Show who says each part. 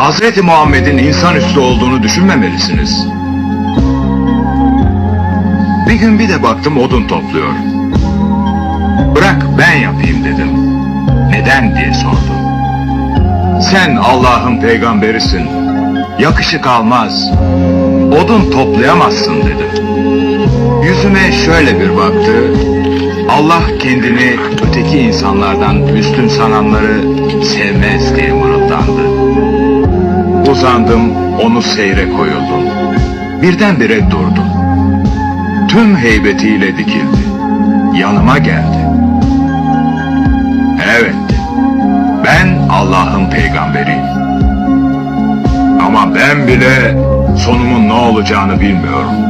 Speaker 1: Hazreti Muhammed'in insanüstü olduğunu düşünmemelisiniz. Bir gün bir de baktım odun topluyor. Bırak ben yapayım dedim. Neden diye sordu. Sen Allah'ın peygamberisin. Yakışık almaz. Odun toplayamazsın dedi. Yüzüme şöyle bir baktı. Allah kendini öteki insanlardan üstün sananları sevmez. Uzandım, onu seyre koyuldum. Birdenbire durdu. Tüm heybetiyle dikildi. Yanıma geldi. Evet, ben Allah'ın peygamberiyim. Ama ben bile sonumun ne olacağını bilmiyorum.